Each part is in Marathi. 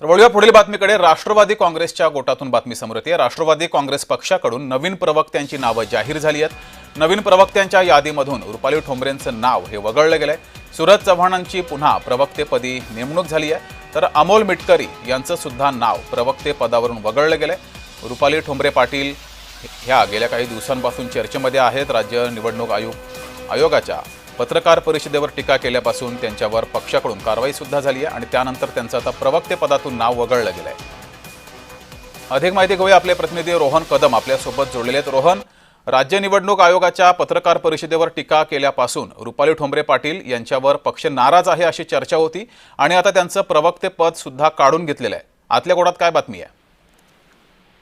तर वळूया पुढील बातमीकडे. राष्ट्रवादी काँग्रेसच्या गोटातून बातमी समोर येते. राष्ट्रवादी काँग्रेस पक्षाकडून नवीन प्रवक्त्यांची नावं जाहीर झाली आहेत. नवीन प्रवक्त्यांच्या यादीमधून रुपाली ठोंबरेंचं नाव हे वगळलं गेलंय. सुरज चव्हाणांची पुन्हा प्रवक्तेपदी नेमणूक झाली आहे. तर अमोल मिटकरी यांचं सुद्धा नाव प्रवक्ते पदावरून वगळलं गेलंय. रुपाली ठोंबरे पाटील ह्या गेल्या काही दिवसांपासून चर्चेमध्ये आहेत. राज्य निवडणूक आयोग आयोगाच्या पत्रकार परिषदेवर टीका केल्यापासून त्यांच्यावर पक्षाकडून कारवाई सुद्धा झाली आहे आणि त्यानंतर त्यांचं आता प्रवक्तेपदातून नाव वगळलं गेलंय. अधिक माहिती घेऊया आपले प्रतिनिधी रोहन कदम आपल्यासोबत जोडलेले आहेत. रोहन राज्य निवडणूक आयोगाच्या पत्रकार परिषदेवर टीका केल्यापासून रुपाली ठोंबरे पाटील यांच्यावर पक्ष नाराज आहे अशी चर्चा होती आणि आता त्यांचं प्रवक्तेपद सुद्धा काढून घेतलेलं आहे. आतल्या गोडात काय बातमी आहे?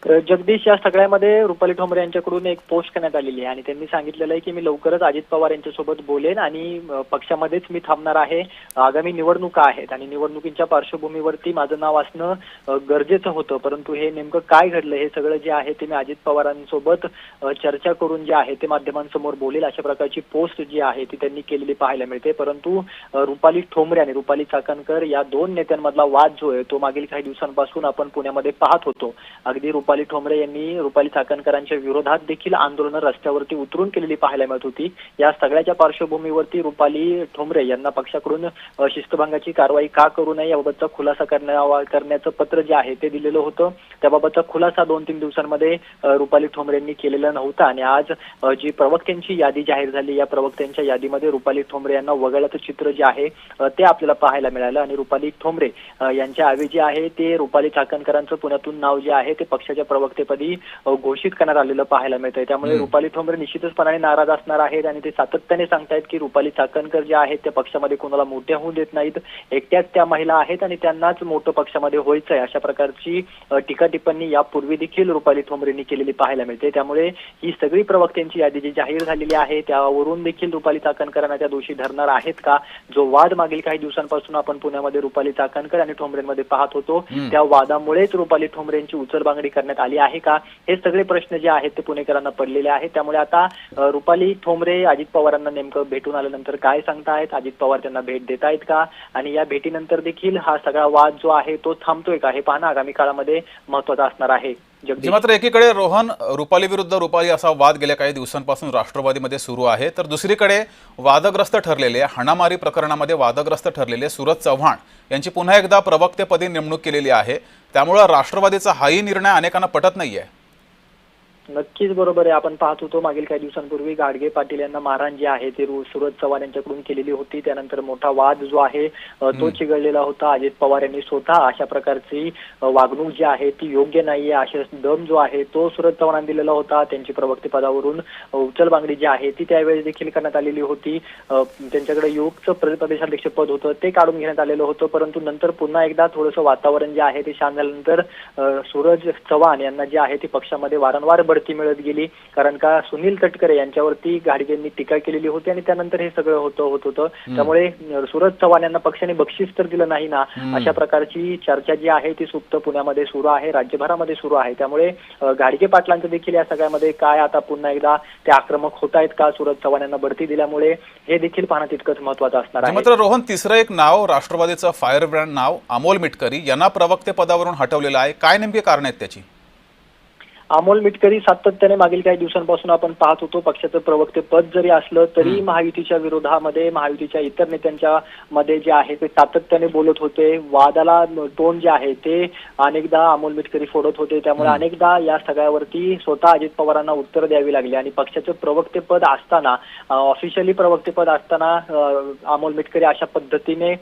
जगदीश या सगळ्यामध्ये रुपाली ठोंबरे यांच्याकडून एक पोस्ट करण्यात आलेली आहे आणि त्यांनी सांगितलेलं आहे की मी लवकरच अजित पवार यांच्यासोबत बोलेन आणि पक्षामध्येच मी थांबणार आहे. आगामी निवडणुका आहेत आणि निवडणुकींच्या पार्श्वभूमीवरती माझं नाव असणं गरजेचं होतं. परंतु हे नेमकं काय घडलं हे सगळं जे आहे ते मी अजित पवारांसोबत चर्चा करून जे आहे ते माध्यमांसमोर बोलेल. अशा प्रकारची पोस्ट जी आहे ती त्यांनी केलेली पाहायला मिळते. परंतु रुपाली ठोंबरे आणि रुपाली चाकणकर या दोन नेत्यांमधला वाद जो आहे तो मागील काही दिवसांपासून आपण पुण्यामध्ये पाहत होतो. अगदी रुपाली ठोंबरे यांनी रुपाली चाकणकरांच्या विरोधात देखील आंदोलनं रस्त्यावरती उतरून केलेली पाहायला मिळत होती. या सगळ्याच्या पार्श्वभूमीवरती रुपाली ठोंबरे यांना पक्षाकडून शिस्तभंगाची कारवाई का करू नये याबाबतचा खुलासा करण्याचं पत्र जे आहे ते दिलेलं होतं. त्याबाबतचा खुलासा दोन तीन दिवसांमध्ये रुपाली ठोंबरेंनी केलेला नव्हता. आणि आज जी प्रवक्त्यांची यादी जाहीर झाली या प्रवक्त्यांच्या यादीमध्ये रुपाली ठोंबरे यांना वगळल्याचं चित्र जे आहे ते आपल्याला पाहायला मिळालं. आणि रुपाली ठोंबरे यांच्या आवी जे आहे ते रुपाली चाकणकरांचं पुण्यातून नाव जे आहे ते पक्षाच्या प्रवक्तेपदी अ, घोषित करण्यात आलेलं पाहायला मिळतंय. त्यामुळे. रुपाली ठोंबरे निश्चितचपणाने नाराज असणार आहेत आणि ते सातत्याने सांगतायत की रुपाली चाकणकर जे आहेत ते पक्षामध्ये कोणाला मोठ्या होऊ देत नाहीत. एकट्याच त्या महिला आहेत आणि त्यांनाच मोठं पक्षामध्ये व्हायचं आहे अशा प्रकारची टीका टिप्पणी यापूर्वी देखील रुपाली ठोंबरेंनी केलेली पाहायला मिळते. त्यामुळे ही सगळी प्रवक्त्यांची यादी जी जाहीर झालेली आहे त्यावरून देखील रुपाली चाकणकरांना त्या दोषी धरणार आहेत का? जो वाद मागील काही दिवसांपासून आपण पुण्यामध्ये रुपाली चाकणकर आणि ठोंबरेंमध्ये पाहत होतो. त्या वादामुळेच रुपाली ठोंबरेंची उचलबांगडी करण्यात आली आहे का? हे सगळे प्रश्न जे आहेत ते पुणेकरांना पडलेले आहेत. त्यामुळे आता रुपाली ठोंबरे अजित पवारांना नेमकं भेटून आल्यानंतर काय सांगतायत? अजित पवार त्यांना भेट देत आहेत का? आणि या भेटीनंतर देखील हा सगळा वाद जो आहे तो थांबतोय का? हे पाहणं आगामी काळामध्ये महत्त्वाचा असणार आहे. मात्र एकीकडे रोहन रुपाली विरुद्ध रुपाली असा वाद गेल्या काही दिवसांपासून राष्ट्रवादीमध्ये सुरू आहे तर दुसरीकडे वादग्रस्त ठरलेले हाणामारी प्रकरणामध्ये वादग्रस्त ठरलेले सूरज चव्हाण यांची पुन्हा एकदा प्रवक्तेपदी नेमणूक केलेली आहे. त्यामुळं राष्ट्रवादीचा हाही निर्णय अनेकांना पटत नाहीये. नक्कीच बरोबर आहे. आपण पाहत होतो मागील काही दिवसांपूर्वी गाडगे पाटील यांना मारहाण जी आहे ती सुरज चव्हाण यांच्याकडून केलेली होती. त्यानंतर मोठा वाद जो आहे तो चिघळलेला होता. अजित पवार यांनी स्वतः अशा प्रकारची वागणूक जी आहे ती योग्य नाहीये. अशा दम जो आहे तो सुरज चव्हाणांनी दिलेला होता. त्यांची प्रवक्ते पदावरून अ, उचलबांगडी जी आहे ती त्यावेळेस देखील करण्यात आलेली होती. त्यांच्याकडे युगचं प्र- प्रदेशाध्यक्ष पद होतं ते काढून घेण्यात आलेलं होतं. परंतु नंतर पुन्हा एकदा थोडंसं वातावरण जे आहे ते शांत झाल्यानंतर सूरज चव्हाण यांना जी आहे ती पक्षामध्ये वारंवार बढती मिळत गेली. कारण का सुनील तटकरे यांच्यावरती गाडगेंनी टीका केलेली होती आणि त्यानंतर हे सगळं होतं होत होतं. त्यामुळे सूरज चव्हाण यांना पक्षाने बक्षीस तर दिलं नाही ना. अशा प्रकारची चर्चा जी आहे ती सुप्त पुण्यामध्ये सुरू आहे राज्यभरामध्ये सुरू आहे. त्यामुळे गाडगे पाटलांचं देखील या सगळ्यामध्ये काय आता पुन्हा एकदा ते आक्रमक होत आहेत का? सूरज चव्हाण यांना बढती दिल्यामुळे हे देखील पाहणं तितकंच महत्वाचं असणार आहे. मात्र रोहन तिसरं एक नाव राष्ट्रवादीचं फायर ब्रँड नाव अमोल मिटकरी यांना प्रवक्ते पदावरून हटवलेलं आहे. काय नेमके कारण आहेत त्याची? अमोल मिटकरी सातत्याने मागील काही दिवसांपासून आपण पाहत होतो. पक्षाचं प्रवक्ते पद जरी असलं तरी महायुतीच्या विरोधामध्ये महायुतीच्या इतर नेत्यांच्या मध्ये जे आहे ते सातत्याने बोलत होते. वादाला टोन जे आहे ते अनेकदा अमोल मिटकरी फोडत होते. त्यामुळे अनेकदा या सगळ्यावरती स्वतः अजित पवारांना उत्तर द्यावी लागली. आणि पक्षाचं प्रवक्ते पद असताना ऑफिशियली प्रवक्ते पद असताना अमोल मिटकरी अशा पद्धतीने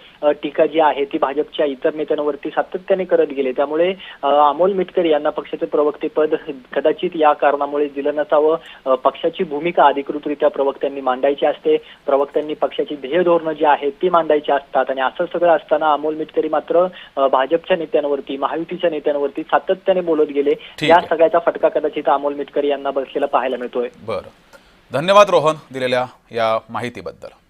टीका जी आहे ती भाजपच्या इतर नेत्यांवरती सातत्याने करत गेले. त्यामुळे अमोल मिटकरी यांना पक्षाचं प्रवक्ते पद कदाचित या कारणामुळे दिलं नसावं. पक्षाची भूमिका अधिकृतरित्या प्रवक्त्यांनी मांडायची असते. प्रवक्त्यांनी पक्षाची ध्येय धोरणं जी आहेत ती मांडायची असतात. आणि असं सगळं असताना अमोल मिटकरी मात्र भाजपच्या नेत्यांवरती महायुतीच्या नेत्यांवरती सातत्याने बोलत गेले. या. सगळ्याचा फटका कदाचित अमोल मिटकरी यांना बसलेला पाहायला मिळतोय. बरं. धन्यवाद रोहन दिलेल्या या माहितीबद्दल.